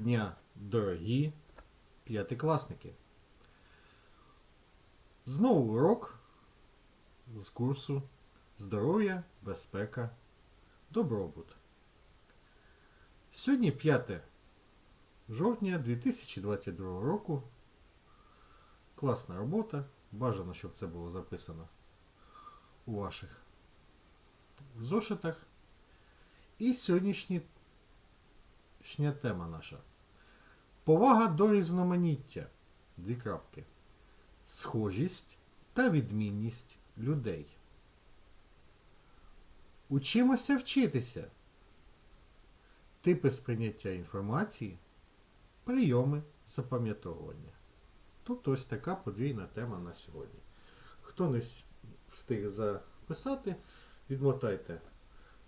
дня, дорогі п'ятикласники! Знову урок з курсу Здоров'я, безпека, добробут. Сьогодні 5 жовтня 2022 року. Класна робота. Бажано, щоб це було записано у ваших зошитах. І сьогоднішня тема наша. Повага до різноманіття. Дві крапки. Схожість та відмінність людей. Учимося вчитися. Типи сприйняття інформації, прийоми запам'ятовування. Тобто ось така подвійна тема на сьогодні. Хто не встиг записати, відмотайте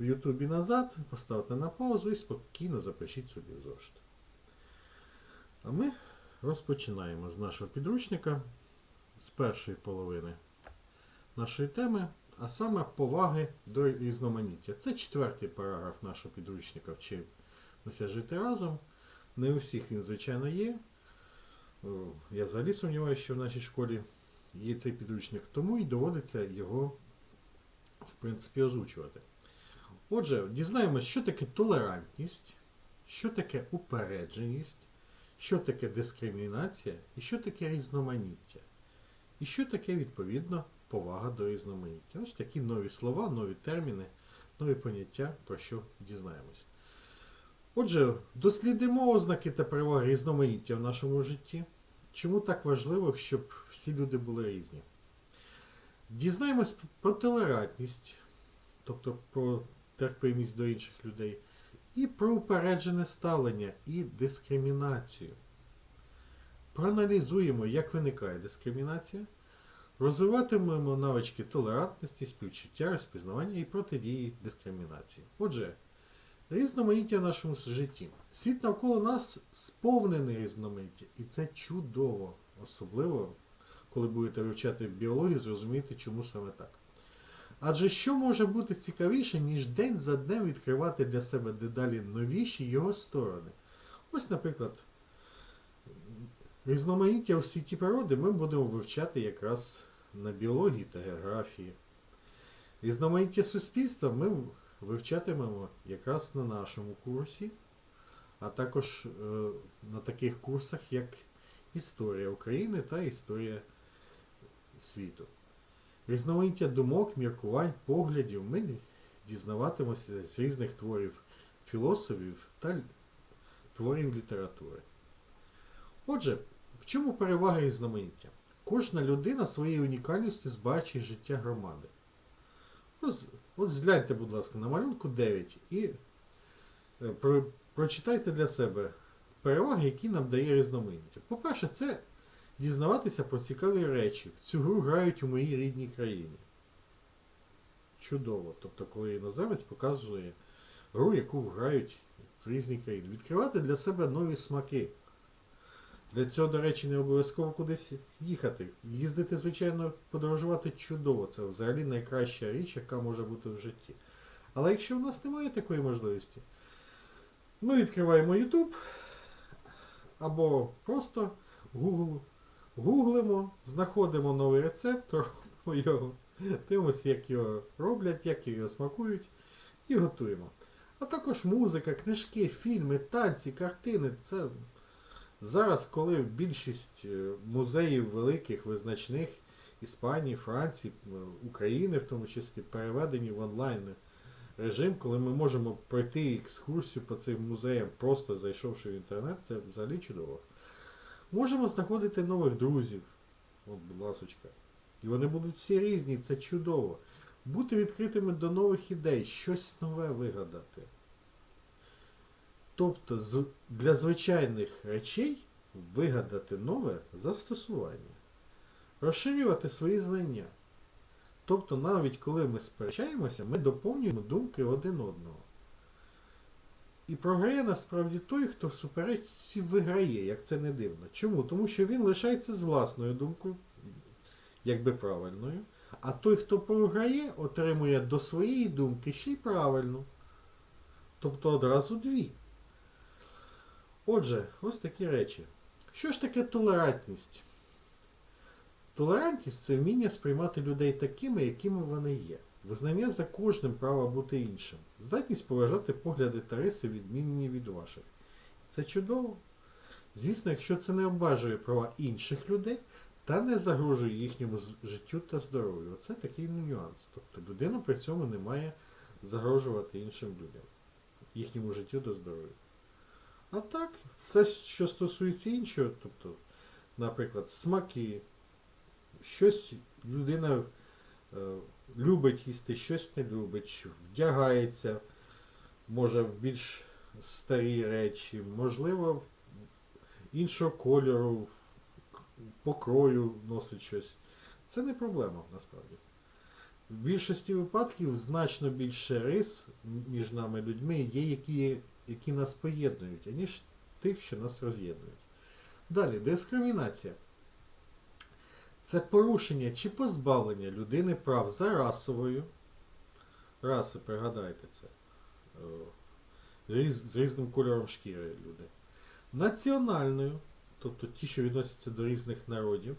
в Ютубі назад, поставте на паузу і спокійно запишіть собі зошит. А ми розпочинаємо з нашого підручника, з першої половини нашої теми, а саме поваги до різноманіття. Це четвертий параграф нашого підручника Вчимося жити разом. Не у всіх він, звичайно, є. Я взагалі сумніваюся, що в нашій школі є цей підручник, тому і доводиться його, в принципі, озвучувати. Отже, дізнаємось, що таке толерантність, що таке упередженість, що таке дискримінація і що таке різноманіття. І що таке, відповідно, повага до різноманіття. Ось такі нові слова, нові терміни, нові поняття, про що дізнаємось. Отже, дослідимо ознаки та переваги різноманіття в нашому житті. Чому так важливо, щоб всі люди були різні? Дізнаємось про толерантність, тобто про терпимість до інших людей, і про упереджене ставлення і дискримінацію. Проаналізуємо, як виникає дискримінація, розвиватимемо навички толерантності, співчуття, розпізнавання і протидії дискримінації. Отже, різноманіття в нашому житті. Світ навколо нас сповнений різноманіття, і це чудово, особливо, коли будете вивчати біологію, зрозумієте, чому саме так. Адже що може бути цікавіше, ніж день за днем відкривати для себе дедалі новіші його сторони? Ось, наприклад, різноманіття у світі природи ми будемо вивчати якраз на біології та географії. Різноманіття суспільства ми вивчатимемо якраз на нашому курсі, а також е, на таких курсах, як Історія України та Історія світу. Різноманіття думок, міркувань, поглядів ми дізнаватимося з різних творів філософів та творів літератури. Отже, в чому перевага різноманіття? Кожна людина своєю унікальністю збагачує життя громади. От згляньте, будь ласка, на малюнку 9 і е, про, прочитайте для себе переваги, які нам дає різноманіття. По-перше, це дізнаватися про цікаві речі. В цю гру грають у моїй рідній країні. Чудово. Тобто, коли іноземець показує гру, яку грають в різні країни. Відкривати для себе нові смаки. Для цього, до речі, не обов'язково кудись їхати. Їздити, звичайно, подорожувати чудово. Це взагалі найкраща річ, яка може бути в житті. Але якщо в нас немає такої можливості, ми відкриваємо YouTube або просто Google Гуглимо, знаходимо новий рецепт, робимо його, дивимося, як його роблять, як його смакують, і готуємо. А також музика, книжки, фільми, танці, картини. Це зараз, коли більшість е, музеїв великих, визначних Іспанії, Франції, е, України в тому числі, переведені в онлайн режим, коли ми можемо пройти екскурсію по цим музеям, просто зайшовши в інтернет, це взагалі чудово. Можемо знаходити нових друзів. От, будь ласочка. І вони будуть всі різні, це чудово. Бути відкритими до нових ідей, щось нове вигадати. Тобто для звичайних речей вигадати нове застосування. Розширювати свої знання. Тобто, навіть коли ми сперечаємося, ми доповнюємо думки один одного. І програє насправді той, хто в суперечці виграє, як це не дивно. Чому? Тому що він лишається з власною думкою, якби правильною, а той, хто програє, отримує до своєї думки ще й правильну. Тобто одразу дві. Отже, ось такі речі. Що ж таке толерантність? Толерантність це вміння сприймати людей такими, якими вони є. Визнання за кожним права бути іншим. Здатність поважати погляди та риси, відмінні від ваших. Це чудово. Звісно, якщо це не обмежує права інших людей та не загрожує їхньому життю та здоров'ю. Оце такий нюанс. Тобто людина при цьому не має загрожувати іншим людям, їхньому життю та здоров'ю. А так, все, що стосується іншого, тобто, наприклад, смаки, щось людина е, любить їсти, щось не любить, вдягається, може в більш старі речі, можливо, іншого кольору, покрою носить щось. Це не проблема насправді. В більшості випадків значно більше рис між нами людьми є, які, які нас поєднують, аніж тих, що нас роз'єднують. Далі, дискримінація. Це порушення чи позбавлення людини прав за расовою. Раси, пригадайте це. з різним кольором шкіри люди. Національною, тобто ті, що відносяться до різних народів,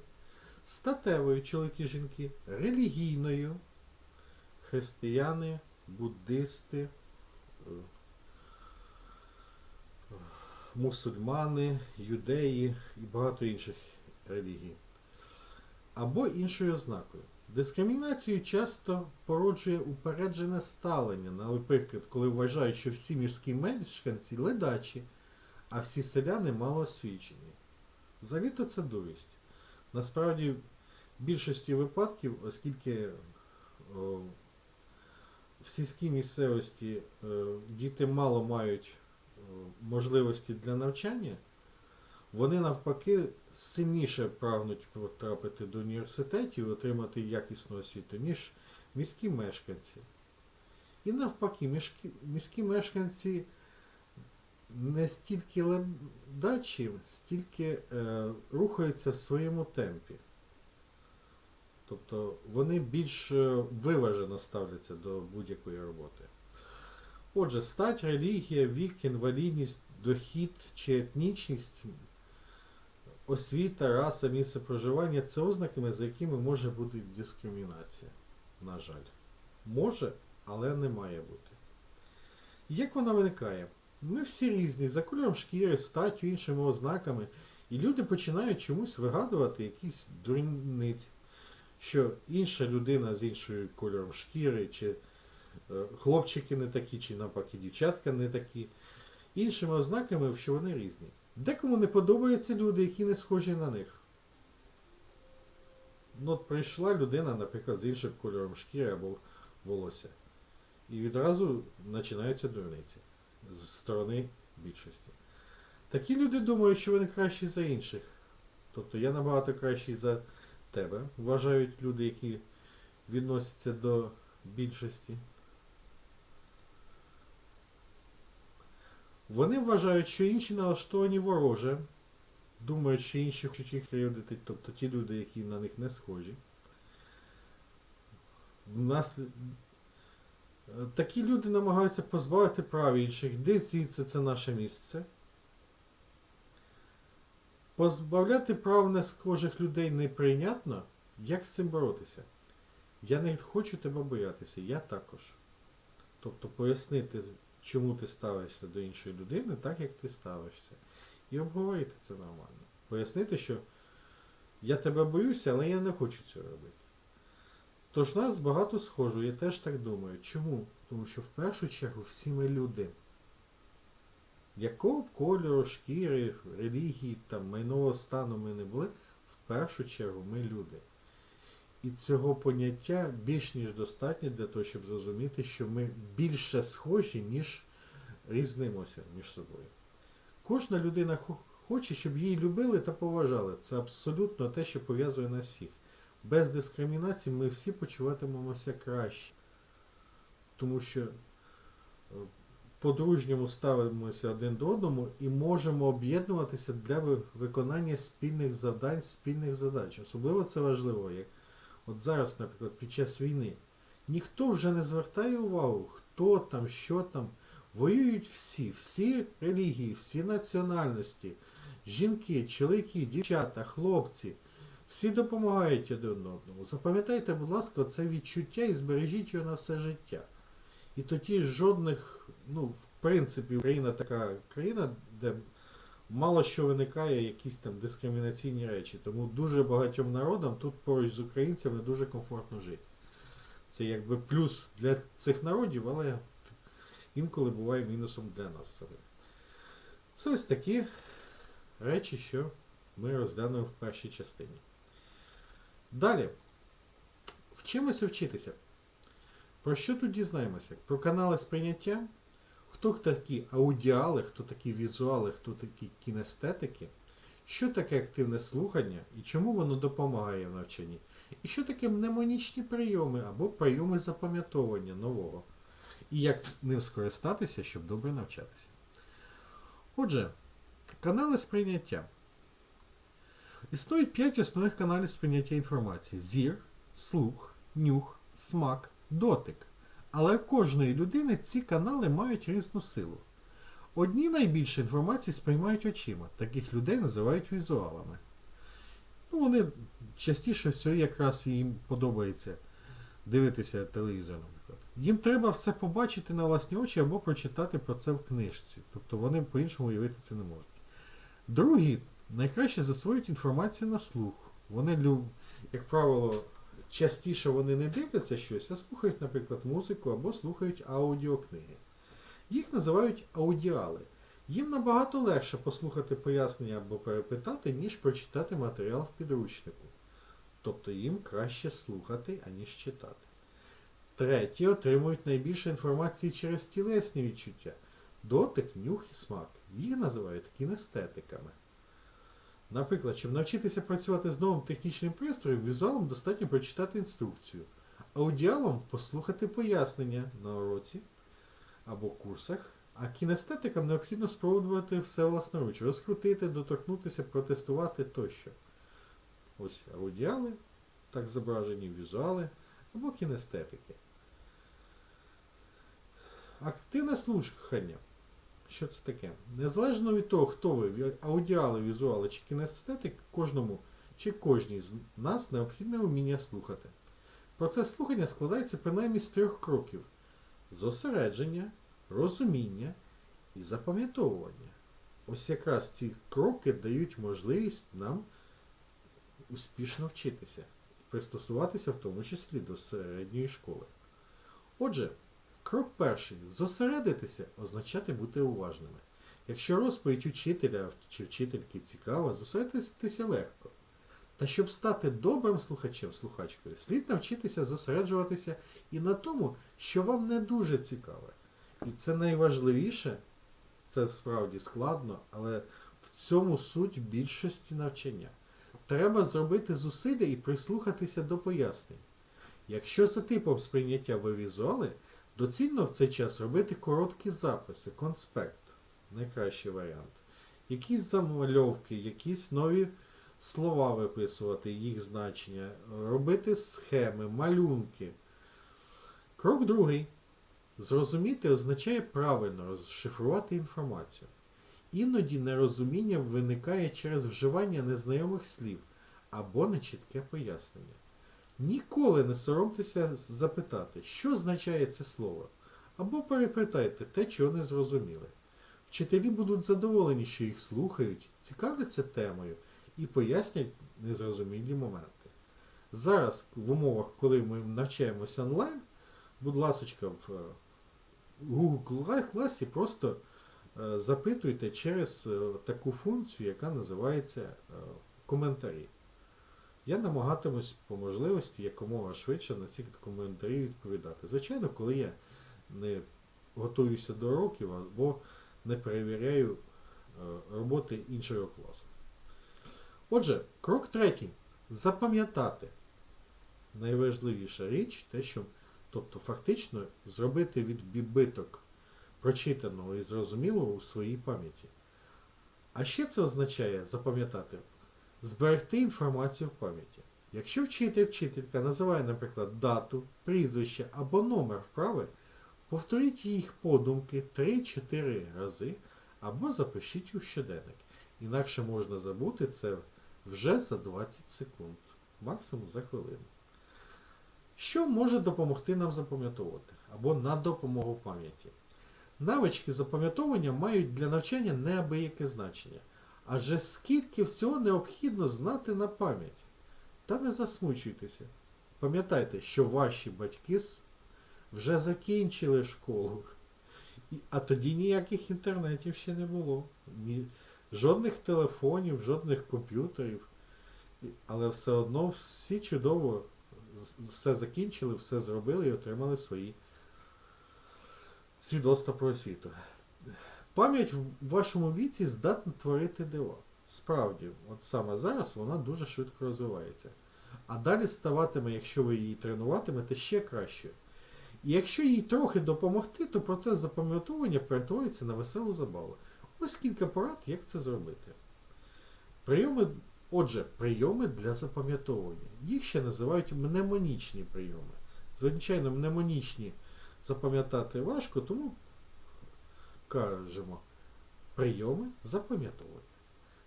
статевою чоловіки жінки, релігійною, християни, буддисти, мусульмани, юдеї і багато інших релігій. Або іншою ознакою. Дискримінацію часто породжує упереджене ставлення, наприклад, коли вважають, що всі міські мешканці ледачі, а всі селяни малоосвічені. Взагалі-то це дурість. Насправді, в більшості випадків, оскільки о, в сільській місцевості е, діти мало мають о, можливості для навчання, вони навпаки сильніше прагнуть потрапити до університетів і отримати якісну освіту, ніж міські мешканці. І навпаки, міські, мешканці не стільки ледачі, стільки е, рухаються в своєму темпі. Тобто вони більш е, виважено ставляться до будь-якої роботи. Отже, стать, релігія, вік, інвалідність, дохід чи етнічність, освіта, раса, місце проживання це ознаками, за якими може бути дискримінація. На жаль. Може, але не має бути. Як вона виникає? Ми всі різні, за кольором шкіри, статтю, іншими ознаками, і люди починають чомусь вигадувати якісь дурниці, що інша людина з іншою кольором шкіри, чи е, хлопчики не такі, чи навпаки дівчатка не такі, іншими ознаками, що вони різні. Декому не подобаються люди, які не схожі на них. Ну, прийшла людина, наприклад, з іншим кольором шкіри або волосся. І відразу починаються дурниці з сторони більшості. Такі люди думають, що вони кращі за інших. Тобто я набагато кращий за тебе, вважають люди, які відносяться до більшості. Вони вважають, що інші налаштовані вороже, думають, що інші хочуть їх кривдити, тобто ті люди, які на них не схожі. Нас такі люди намагаються позбавити прав інших, де звідси це наше місце. Позбавляти прав несхожих людей неприйнятно. Як з цим боротися? Я не хочу тебе боятися, я також. Тобто пояснити, чому ти ставишся до іншої людини, так як ти ставишся. І обговорити це нормально. Пояснити, що я тебе боюся, але я не хочу цього робити. Тож нас багато схожу, я теж так думаю. Чому? Тому що в першу чергу всі ми люди. Якого б кольору, шкіри, релігії, там, майнового стану ми не були, в першу чергу ми люди. І цього поняття більш ніж достатньо для того, щоб зрозуміти, що ми більше схожі, ніж різнимося між собою. Кожна людина хоче, щоб її любили та поважали. Це абсолютно те, що пов'язує нас всіх. Без дискримінації ми всі почуватимемося краще. Тому що е, по-дружньому ставимося один до одному і можемо об'єднуватися для виконання спільних завдань, спільних задач. Особливо це важливо, як от зараз, наприклад, під час війни. Ніхто вже не звертає увагу, хто там, що там. Воюють всі, всі релігії, всі національності, жінки, чоловіки, дівчата, хлопці. Всі допомагають один одному. Запам'ятайте, будь ласка, це відчуття і збережіть його на все життя. І тоді жодних, ну, в принципі, Україна така країна, де мало що виникає якісь там дискримінаційні речі. Тому дуже багатьом народам тут поруч з українцями дуже комфортно жити. Це якби плюс для цих народів, але інколи буває мінусом для нас самих. Це ось такі речі, що ми розглянемо в першій частині. Далі. Вчимося вчитися. Про що тут дізнаємося? Про канали сприйняття, хто такі аудіали, хто такі візуали, хто такі кінестетики, що таке активне слухання і чому воно допомагає в навчанні, і що таке мнемонічні прийоми або прийоми запам'ятовування нового, і як ним скористатися, щоб добре навчатися. Отже, канали сприйняття. Існують п'ять основних каналів сприйняття інформації: зір, слух, нюх, смак, дотик. Але у кожної людини ці канали мають різну силу. Одні найбільше інформації сприймають очима, таких людей називають візуалами. Ну, вони частіше всього якраз їм подобається дивитися телевізор, наприклад. Їм треба все побачити на власні очі або прочитати про це в книжці. Тобто вони по-іншому уявити це не можуть. Другі найкраще засвоюють інформацію на слух. Вони, як правило, частіше вони не дивляться щось, а слухають, наприклад, музику або слухають аудіокниги. Їх називають аудіали. Їм набагато легше послухати пояснення або перепитати, ніж прочитати матеріал в підручнику. Тобто їм краще слухати, аніж читати. Треті отримують найбільше інформації через тілесні відчуття дотик, нюх і смак. Їх називають кінестетиками. Наприклад, щоб навчитися працювати з новим технічним пристроєм, візуалом достатньо прочитати інструкцію. Аудіалом послухати пояснення на уроці або курсах, а кінестетикам необхідно спробувати все власноруч, розкрутити, доторкнутися, протестувати тощо. Ось аудіали, так зображені візуали або кінестетики. Активне слухання. Що це таке? Незалежно від того, хто ви, аудіали, візуали чи кінестетик, кожному чи кожній з нас необхідне вміння слухати. Процес слухання складається принаймні з трьох кроків: зосередження, розуміння і запам'ятовування. Ось якраз ці кроки дають можливість нам успішно вчитися, пристосуватися в тому числі до середньої школи. Отже, Крок перший. Зосередитися означати бути уважними. Якщо розповідь учителя чи вчительки цікава, зосередитися легко. Та щоб стати добрим слухачем, слухачкою, слід навчитися зосереджуватися і на тому, що вам не дуже цікаве. І це найважливіше, це справді складно, але в цьому суть більшості навчання. Треба зробити зусилля і прислухатися до пояснень. Якщо за типом сприйняття ви візуали, Доцільно в цей час робити короткі записи, конспект, найкращий варіант. Якісь замальовки, якісь нові слова виписувати, їх значення, робити схеми, малюнки. Крок другий. Зрозуміти означає правильно розшифрувати інформацію. Іноді нерозуміння виникає через вживання незнайомих слів або нечітке пояснення. Ніколи не соромтеся запитати, що означає це слово. Або перепитайте те, чого не зрозуміли. Вчителі будуть задоволені, що їх слухають, цікавляться темою і пояснять незрозумілі моменти. Зараз, в умовах, коли ми навчаємося онлайн, будь ласочка, в е, Google класі просто е, запитуйте через е, таку функцію, яка називається коментарі. Я намагатимусь по можливості якомога швидше на ці коментарі відповідати. Звичайно, коли я не готуюся до уроків або не перевіряю е, роботи іншого класу. Отже, крок третій. Запам'ятати. Найважливіша річ те, що, тобто фактично зробити відбиток прочитаного і зрозумілого у своїй пам'яті. А ще це означає запам'ятати зберегти інформацію в пам'яті. Якщо вчитель вчителька називає, наприклад, дату, прізвище або номер вправи, Повторіть їх подумки 3-4 рази або запишіть у щоденник. Інакше можна забути це вже за 20 секунд, максимум за хвилину. Що може допомогти нам запам'ятовувати або на допомогу пам'яті? Навички запам'ятовування мають для навчання неабияке значення. Адже скільки всього необхідно знати на пам'ять. Та не засмучуйтеся. Пам'ятайте, що ваші батьки вже закінчили школу. А тоді ніяких інтернетів ще не було. Ні, жодних телефонів, жодних комп'ютерів. Але все одно всі чудово все закінчили, все зробили і отримали свої свідоцтва про освіту. Пам'ять в вашому віці здатна творити дива. Справді, от саме зараз вона дуже швидко розвивається. А далі ставатиме, якщо ви її тренуватимете, ще краще. І якщо їй трохи допомогти, то процес запам'ятовування перетвориться на веселу забаву. Ось кілька порад, як це зробити. Прийоми, отже, прийоми для запам'ятовування. Їх ще називають мнемонічні прийоми. Звичайно, мнемонічні запам'ятати важко, тому кажемо прийоми запам'ятовування.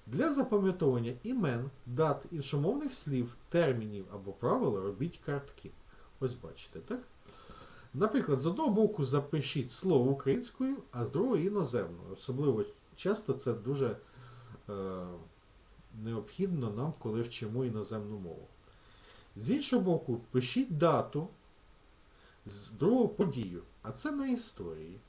Для запам'ятовування імен, дат, іншомовних слів, термінів або правил робіть картки. Ось бачите, так? Наприклад, з одного боку запишіть слово українською, а з другого іноземною. Особливо часто це дуже е, необхідно нам, коли вчимо іноземну мову. З іншого боку, пишіть дату, з другого подію, а це на історії.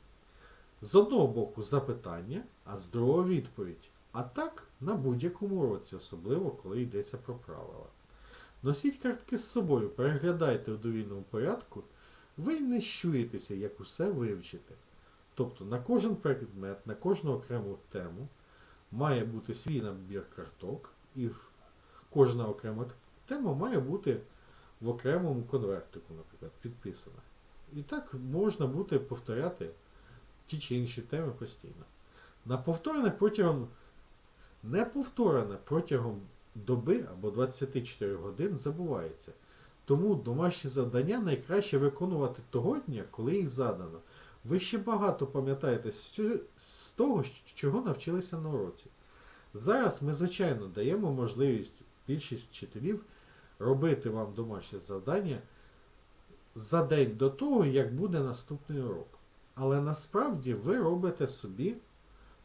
З одного боку запитання, а з другого відповідь. А так на будь-якому уроці, особливо коли йдеться про правила. Носіть картки з собою, переглядайте у довільному порядку, ви не щуєтеся, як усе вивчите. Тобто на кожен предмет, на кожну окрему тему має бути свій набір карток, і кожна окрема тема має бути в окремому конвертику, наприклад, підписана. І так можна буде повторяти ті чи інші теми постійно. На повторене протягом неповторене протягом доби або 24 годин забувається. Тому домашні завдання найкраще виконувати того дня, коли їх задано. Ви ще багато пам'ятаєте з того, чого навчилися на уроці. Зараз ми, звичайно, даємо можливість більшість вчителів робити вам домашнє завдання за день до того, як буде наступний урок. Але насправді ви робите собі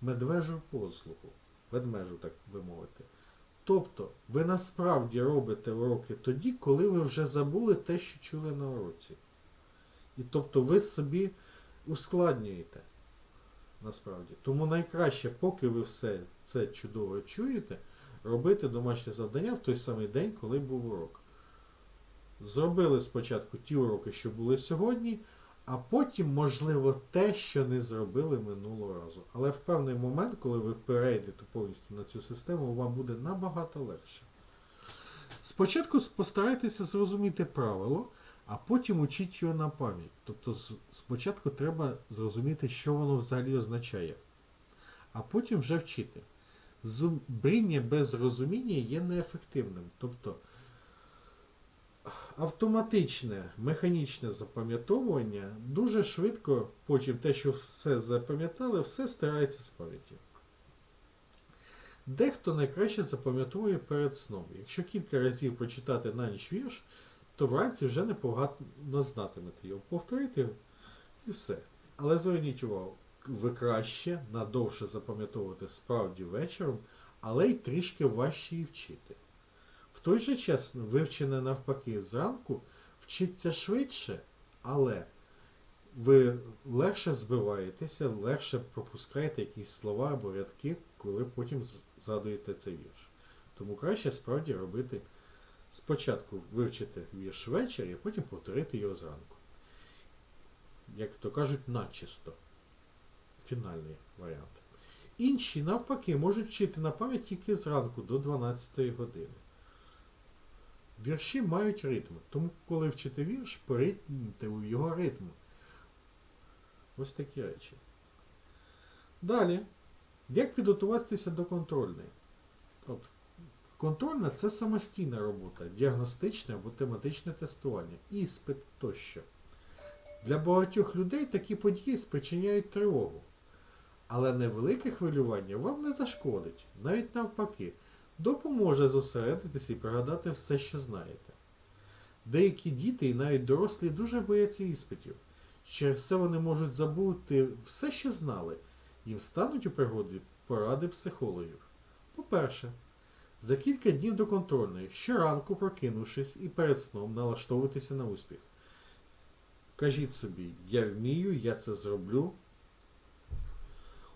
медвежу послугу, ведмежу, так би мовити. Тобто, ви насправді робите уроки тоді, коли ви вже забули те, що чули на уроці. І тобто ви собі ускладнюєте. Насправді. Тому найкраще, поки ви все це чудово чуєте, робити домашнє завдання в той самий день, коли був урок. Зробили спочатку ті уроки, що були сьогодні, а потім, можливо, те, що не зробили минулого разу. Але в певний момент, коли ви перейдете повністю на цю систему, вам буде набагато легше. Спочатку постарайтеся зрозуміти правило, а потім учіть його на пам'ять. Тобто спочатку треба зрозуміти, що воно взагалі означає, а потім вже вчити. Зубріння без розуміння є неефективним. Тобто автоматичне механічне запам'ятовування дуже швидко, потім те, що все запам'ятали, все стирається з пам'яті. Дехто найкраще запам'ятовує перед сном. Якщо кілька разів прочитати на ніч вірш, то вранці вже непогано знатимете його. Повторити і все. Але зверніть увагу, ви краще надовше запам'ятовувати справді вечором, але й трішки важче і вчити. Той же час вивчене навпаки зранку вчиться швидше, але ви легше збиваєтеся, легше пропускаєте якісь слова або рядки, коли потім згадуєте цей вірш. Тому краще справді робити спочатку вивчити вірш ввечері, а потім повторити його зранку. Як то кажуть, начисто. Фінальний варіант. Інші, навпаки, можуть вчити на пам'ять тільки зранку до 12 години. Вірші мають ритм, тому коли вчите вірш, поритмте у його ритм. Ось такі речі. Далі, як підготуватися до контрольної? От, контрольна це самостійна робота, діагностичне або тематичне тестування, іспит тощо. Для багатьох людей такі події спричиняють тривогу. Але невелике хвилювання вам не зашкодить, навіть навпаки, допоможе зосередитися і пригадати все, що знаєте. Деякі діти і навіть дорослі дуже бояться іспитів. Через це вони можуть забути все, що знали. Їм стануть у пригоді поради психологів. По-перше, за кілька днів до контрольної, щоранку прокинувшись і перед сном налаштовуйтеся на успіх. Кажіть собі, я вмію, я це зроблю.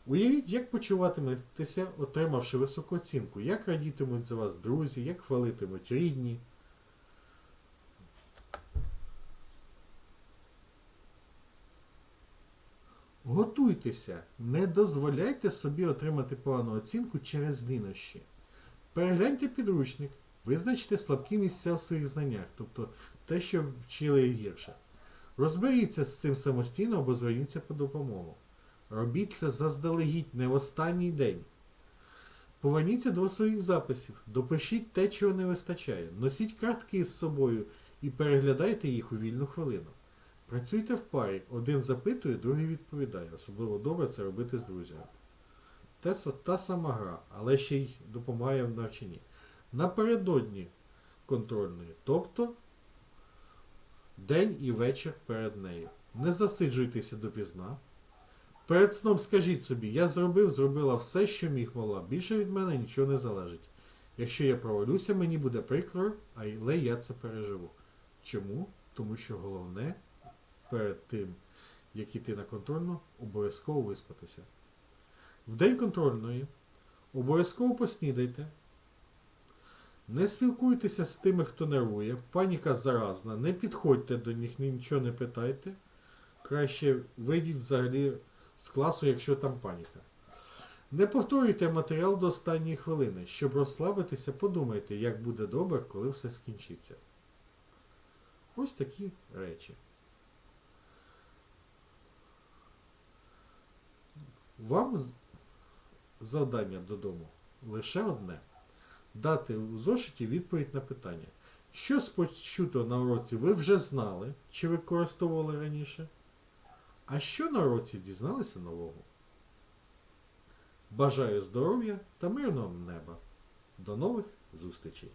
Уявіть, як почуватиметеся, отримавши високу оцінку, як радітимуть за вас друзі, як хвалитимуть рідні. Готуйтеся, не дозволяйте собі отримати погану оцінку через лінощі. Перегляньте підручник, визначте слабкі місця в своїх знаннях, тобто те, що вчили гірше. Розберіться з цим самостійно або зверніться по допомогу. Робіть це заздалегідь, не в останній день. Поверніться до своїх записів, допишіть те, чого не вистачає, носіть картки з собою і переглядайте їх у вільну хвилину. Працюйте в парі, один запитує, другий відповідає. Особливо добре це робити з друзями. Те, та сама гра, але ще й допомагає в навчанні. Напередодні контрольної, тобто день і вечір перед нею. Не засиджуйтеся допізна. Перед сном скажіть собі, я зробив, зробила все, що міг могла. Більше від мене нічого не залежить. Якщо я провалюся, мені буде прикро, але я це переживу. Чому? Тому що головне перед тим, як іти на контрольну, обов'язково виспатися. В день контрольної обов'язково поснідайте. Не спілкуйтеся з тими, хто нервує. Паніка заразна. Не підходьте до них, нічого не питайте. Краще вийдіть взагалі з класу, якщо там паніка. Не повторюйте матеріал до останньої хвилини. Щоб розслабитися, подумайте, як буде добре, коли все скінчиться. Ось такі речі. Вам завдання додому лише одне. Дати у зошиті відповідь на питання. Що з почутого на уроці ви вже знали чи використовували раніше? А що на році дізналися нового? Бажаю здоров'я та мирного неба. До нових зустрічей!